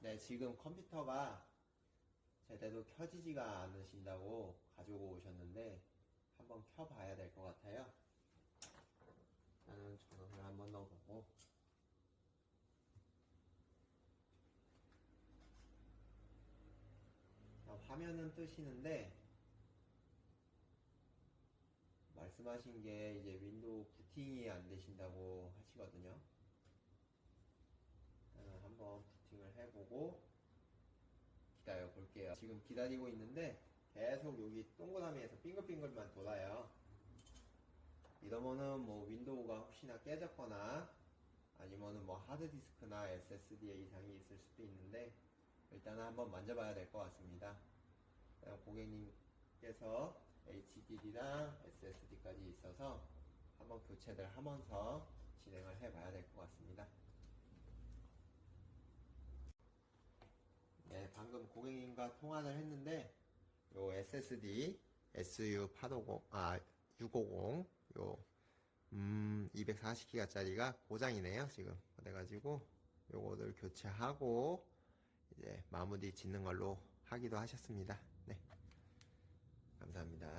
네, 지금 컴퓨터가 제대로 켜지지가 않으신다고 가지고 오셨는데 한번 켜봐야 될 것 같아요. 일단은 전원을 한번 넣어보고 자, 화면은 뜨시는데 말씀하신 게 이제 윈도우 부팅이 안 되신다고 하시거든요. 일단은 한번 부팅을 해 보고 기다려 볼게요. 지금 기다리고 있는데 계속 여기 동그라미에서 빙글빙글만 돌아요. 이러면은 뭐 윈도우가 혹시나 깨졌거나 아니면은 뭐 하드디스크나 SSD에 이상이 있을 수도 있는데 일단은 한번 만져봐야 될 것 같습니다. 고객님께서 HDD랑 SSD까지 있어서 한번 교체를 하면서 진행을 해봐야 될 것 같습니다. 네, 방금 고객님과 통화를 했는데 요 SSD SU850, 아, 650, 요, 음, 240기가짜리가 고장이네요, 지금. 그래가지고, 요거를 교체하고, 이제 마무리 짓는 걸로 하기도 하셨습니다. 네. 감사합니다.